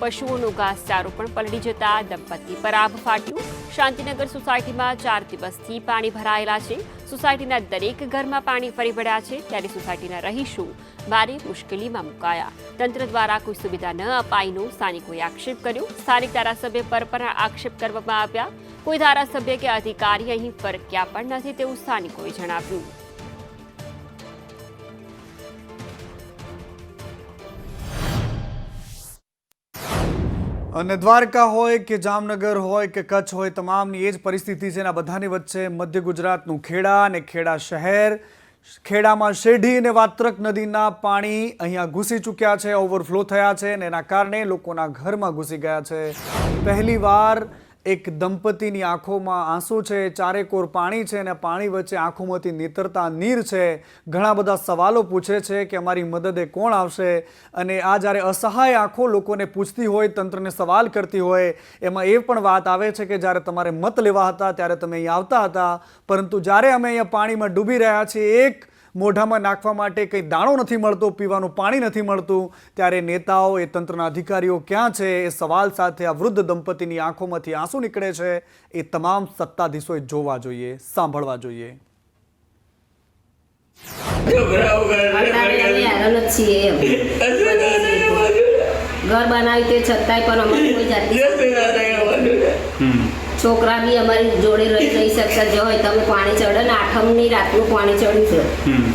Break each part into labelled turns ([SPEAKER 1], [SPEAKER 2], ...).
[SPEAKER 1] પશુઓનો ઘાસચારો પણ પલળી જતા દંપતી પર આભ ફાટ્યું. શાંતિનગર સોસાયટીમાં ચાર દિવસથી પાણી ભરાયેલા છે. સોસાયટીના દરેક ઘરમાં પાણી ફરી વળ્યા છે, ત્યારે સોસાયટીના રહીશો ભારે મુશ્કેલીમાં મુકાયા. તંત્ર દ્વારા કોઈ સુવિધા ન અપાઈનો સ્થાનિકોએ આક્ષેપ કર્યો. સ્થાનિક ધારાસભ્ય પર પણ આક્ષેપ કરવામાં આવ્યા. કોઈ ધારાસભ્ય કે અધિકારી અહીં ફરક્યા પણ નથી તેવું સ્થાનિકોએ જણાવ્યું.
[SPEAKER 2] અને દ્વારકા હોય કે જામનગર હોય કે કચ્છ હોય, તમામની એ જ પરિસ્થિતિ છે અને બધાની વચ્ચે મધ્ય ગુજરાતનું ખેડા અને ખેડા શહેર. ખેડામાં શેઢી અને વાત્રક નદીના પાણી અહીંયા ઘૂસી ચૂક્યા છે, ઓવરફ્લો થયા છે અને એના કારણે લોકોના ઘરમાં ઘૂસી ગયા છે. પહેલીવાર એક દંપતીની આંખોમાં આંસુ છે ચારેકોર પાણી છે અને પાણી વચ્ચે આંખોમાંથી નીતરતા નીર છે. ઘણા બધા સવાલો પૂછે છે કે અમારી મદદે કોણ આવશે અને આ જ્યારે અસહાય આંખો લોકોને પૂછતી હોય, તંત્રને સવાલ કરતી હોય, એમાં એ પણ વાત આવે છે કે જ્યારે તમારે મત લેવા હતા, ત્યારે તમે અહીં આવતા હતા. પરંતુ જ્યારે અમે અહીંયા પાણીમાં ડૂબી રહ્યા છીએ, એક મોઢામાં નાખવા માટે કંઈ દાણો નથી મળતો પીવાનું પાણી નથી મળતું ત્યારે નેતાઓ એ તંત્રના અધિકારીઓ ક્યાં છે એ સવાલ સાથે આ વૃદ્ધ દંપતીની આંખોમાંથી આંસુ નીકળે છે. એ તમામ સત્તાધીશોએ જોવા જોઈએ સાંભળવા જોઈએ.
[SPEAKER 3] ઘર બનાવી તે છતાંય પણ અમારે કોઈ જાતની છોકરા બી અમારી જોડે રહી નહીં શકતા જો હોય. તમે પાણી ચડે ને આઠમની રાતનું પાણી ચડ્યું છે.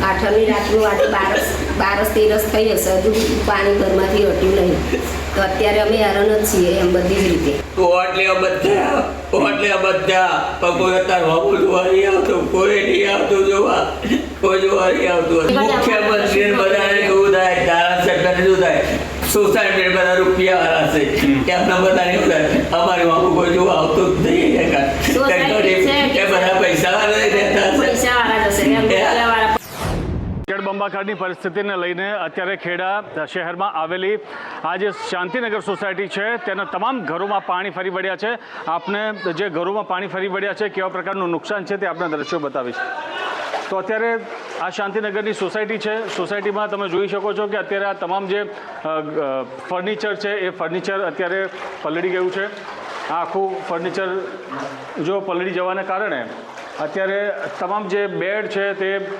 [SPEAKER 3] આઠમની રાતનું આજે બારસ બારસ તેરસ થઈ હશે હજુ પાણી ઘરમાંથી હટ્યું નહીં. તો અત્યારે અમે હેરાન જ છીએ એમ બધી જ રીતે.
[SPEAKER 4] વોટ લેવા બધા એટલે બધા. પગો અત્યારે જોવા નહીં આવતું કોઈ નહીં આવતું જોવા. કોઈ જોવા નહીં આવતું. મુખ્યમંત્રી બધાને થાય ધારાસભ્યને શું થાય. સોસાયટી બધા રૂપિયા વાળા છે એમના બધા નહીં થાય અમારી વાપુ કોઈ જોવા આવતું જ નહીં એ બધા પૈસા વાળા રહેતા
[SPEAKER 3] જશે રૂપિયાવાળા.
[SPEAKER 5] પરિસ્થિતિને લઈને અત્યારે ખેડા શહેરમાં આવેલી આ જે શાંતિનગર સોસાયટી છે તેના તમામ ઘરોમાં પાણી ફરી વળ્યા છે. આપને જે ઘરોમાં પાણી ફરી વળ્યા છે કેવા પ્રકારનું નુકસાન છે તે આપણે દ્રશ્યો બતાવીશ. તો અત્યારે આ શાંતિનગરની સોસાયટી છે. સોસાયટીમાં તમે જોઈ શકો છો કે અત્યારે આ તમામ જે ફર્નિચર છે, એ ફર્નિચર અત્યારે પલળી ગયું છે. આ આખું ફર્નિચર જો પલળી જવાને કારણે અત્યારે તમામ જે બેડ છે તે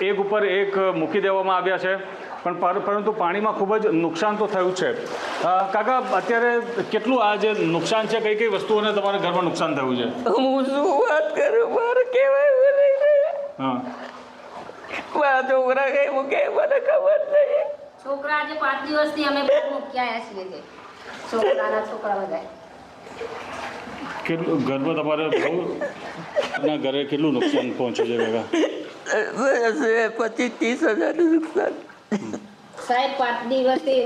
[SPEAKER 5] એક ઉપર એક મૂકી દેવામાં આવ્યા છે. પણ પર- પરંતુ પાણીમાં ખૂબ જ નુકસાન તો થયું છે. કાકા, અત્યારે કેટલું આ જે નુકસાન છે કઈ કઈ વસ્તુઓને તમારા ઘરમાં નુકસાન થયું છે?
[SPEAKER 4] હું શું વાત કરું? મારે કહેવાય મારા છોકરા કઈ મૂકે મને ખબર નહીં.
[SPEAKER 3] છોકરા આજે પાંચ દિવસથી અમે બહાર મૂક્યા આવ્યા છીએ. છોકરાના છોકરા બધા
[SPEAKER 5] કેટલું ઘરમાં તમારે બહુ ઘરે કેટલું નુકસાન પહોંચ્યું છે કાકા?
[SPEAKER 4] પચીસ ત્રીસ હજારનું નુકસાન.
[SPEAKER 3] સાહેબ પાંચ દિવસથી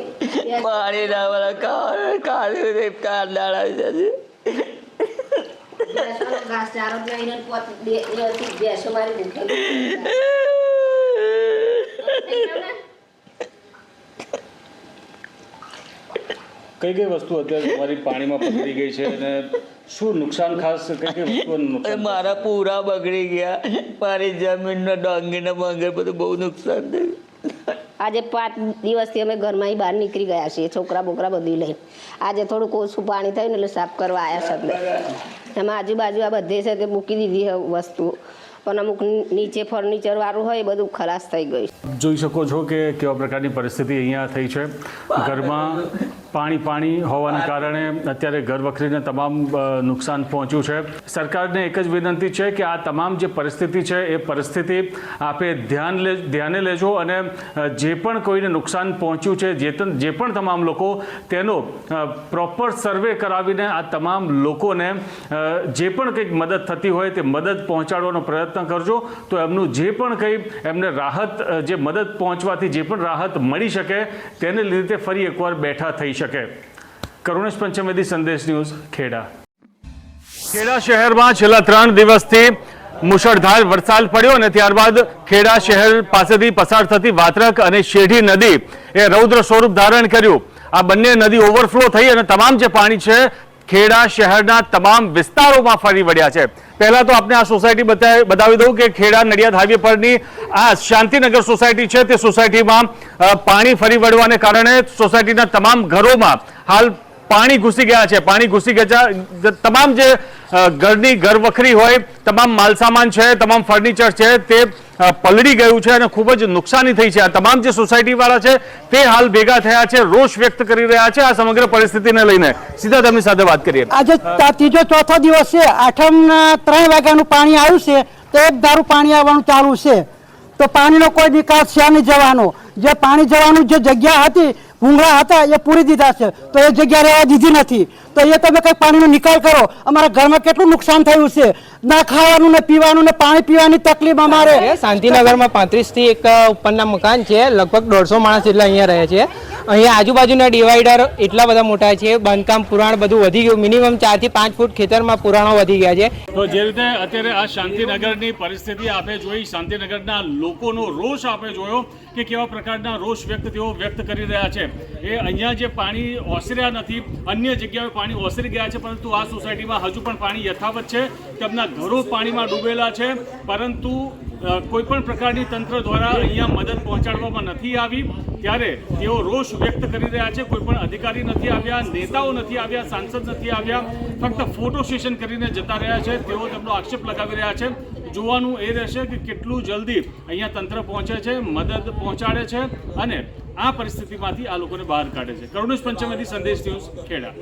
[SPEAKER 4] પાણી ના વાળા કાળ દાડા
[SPEAKER 3] ઘાસ ચારો લઈને પોત- બે- બે- ભેંસો મારી ભૂખે થઈ ગયો ને?
[SPEAKER 5] કઈ કઈ વસ્તુ અત્યારે તમારી પાણીમાં પકડી ગઈ છે અને શું નુકસાન ખાસ કઈ
[SPEAKER 4] મારા પૂરા બગડી ગયા. મારી જમીનનો ડાંગીને ને બધું બહુ નુકસાન થયું.
[SPEAKER 3] આજે પાંચ દિવસથી અમે ઘરમાંય બહાર નીકળી ગયા છીએ, છોકરા બોકરા બધી લઈને. આજે થોડુંક ઓછું પાણી થયું ને એટલે સાફ કરવા આવ્યા છે એમાં આજુબાજુ આ બધે છે તે મૂકી દીધી વસ્તુ. પણ અમુક નીચે ફર્નિચર વાળું હોય બધું ખલાસ થઈ ગયું
[SPEAKER 5] જોઈ શકો છો કે કેવા પ્રકારની પરિસ્થિતિ અહીંયા થઈ છે. ઘરમાં પાણી પાણી હોવાના કારણે અત્યારે ઘર વખરીને તમામ નુકસાન પહોંચ્યું છે. સરકારને એક જ વિનંતી છે કે આ તમામ જે પરિસ્થિતિ છે એ પરિસ્થિતિ આપે ધ્યાન લે ધ્યાને લેજો અને જે પણ કોઈને નુકસાન પહોંચ્યું છે જે જે પણ તમામ લોકો તેનો પ્રોપર સર્વે કરાવીને આ તમામ લોકોને જે પણ કંઈક મદદ થતી હોય તે મદદ પહોંચાડવાનો પ્રયત્ન કરજો. તો એમનું જે પણ કંઈ એમને રાહત જે મદદ પહોંચવાથી જે પણ રાહત મળી શકે તેને લીધે ફરી એકવાર બેઠા થઈ શકે. કરુણેશ પંચમેદી સંદેશ ન્યૂઝ, ખેડા. ખેડા શહેરમાં છેલ્લા ત્રણ દિવસથી મુશળધાર વરસાદ પડ્યો અને ત્યારબાદ ખેડા શહેર પાસેથી પસાર થતી વાત્રક અને શેઢી નદી એ રૌદ્ર સ્વરૂપ ધારણ કર્યું. આ બંને નદી ઓવરફ્લો થઈ અને તમામ જે પાણી છે, ખેડા શહેરના તમામ વિસ્તારોમાં ફરી વળ્યા છે. પહેલા તો આપણે આ સોસાયટી બતાવી દઉં કે ખેડા નડિયાદ હાઈવે પરની આ શાંતિનગર સોસાયટી છે. તે સોસાયટીમાં પાણી ફરી વળવાને કારણે સોસાયટીના તમામ ઘરોમાં હાલ પાણી ઘૂસી ગયા છે. પાણી ઘૂસી ગયા તમામ જે ઘરની ઘર વખરી હોય, તમામ માલસામાન છે, તમામ ફર્નિચર છે, તે પલળી ગયું છે અને ખૂબ જ નુકસાની થઈ છે. આ તમામ જે સોસાયટી વાળા છે, તે હાલ ભેગા થયા છે, રોષ વ્યક્ત કરી રહ્યા છે આ સમગ્ર પરિસ્થિતિને લઈને. સીધા તેમની સાથે વાત કરીએ.
[SPEAKER 6] આજે ત્રીજો ચોથો દિવસ છે. આઠમના ત્રણ વાગ્યાનું પાણી આવ્યું છે તો એક ધારું પાણી આવવાનું ચાલુ છે. તો પાણીનો કોઈ નિકાસ છે નહીં જવાનો? જે પાણી જવાનું જે જગ્યા હતી ભૂંગળા હતા એ પૂરી દીધા છે. તો એ જગ્યા રહેવા દીધી નથી. એ તમે કંઈક પાણીનો નિકાલ કરો. અમારા ઘરમાં કેટલું નુકસાન થયું છે. ના ખાવાનું ને પીવાનું ને પાણી પીવાની તકલીફ અમારે.
[SPEAKER 7] શાંતિનગરમાં પાંત્રીસથી એક ઉપરના મકાન છે. લગભગ દોઢસો માણસ એટલા અહીંયા રહે છે. અહીંયા આજુબાજુના ડિવાઈડર એટલા બધા મોટા છે. બાંધકામ પુરાણ બધું વધી ગયું. મિનિમમ ચારથી પાંચ ફૂટ ખેતરમાં પુરાણો વધી ગયા છે.
[SPEAKER 5] તો જે રીતે અત્યારે આ શાંતિનગરની પરિસ્થિતિ આપણે જોઈ શાંતિનગરના લોકોનો રોષ આપણે જોયો કે કેવા પ્રકારના રોષ વ્યક્ત તેઓ વ્યક્ત કરી રહ્યા છે. એ અહીંયા જે પાણી ઓસર્યા નથી અન્ય જગ્યાએ પાણી ઓસરી ગયા છે, પરંતુ આ સોસાયટીમાં હજુ પણ પાણી યથાવત છે. તેમના ઘરો પાણીમાં ડૂબેલા છે, પરંતુ કોઈપણ કોઈ પણ પ્રકારની તંત્ર દ્વારા અહીંયા મદદ પહોંચાડવામાં નથી આવી. ત્યારે તેઓ રોષ વ્યક્ત કરી રહ્યા છે કોઈ પણ અધિકારી નથી આવ્યા, નેતાઓ નથી આવ્યા, સાંસદ નથી આવ્યા. ફક્ત ફોટો સેશન કરીને જતા રહ્યા છે, તેઓ તેમનો આક્ષેપ લગાવી રહ્યા છે. જોવાનું એ રહેશે કે કેટલું જલ્દી અહીંયા તંત્ર પહોંચે છે, મદદ પહોંચાડે છે અને આ પરિસ્થિતિમાંથી આ લોકોને બહાર કાઢે છે. કરુણેશ પંચમેથી સંદેશ ન્યૂઝ ખેડા.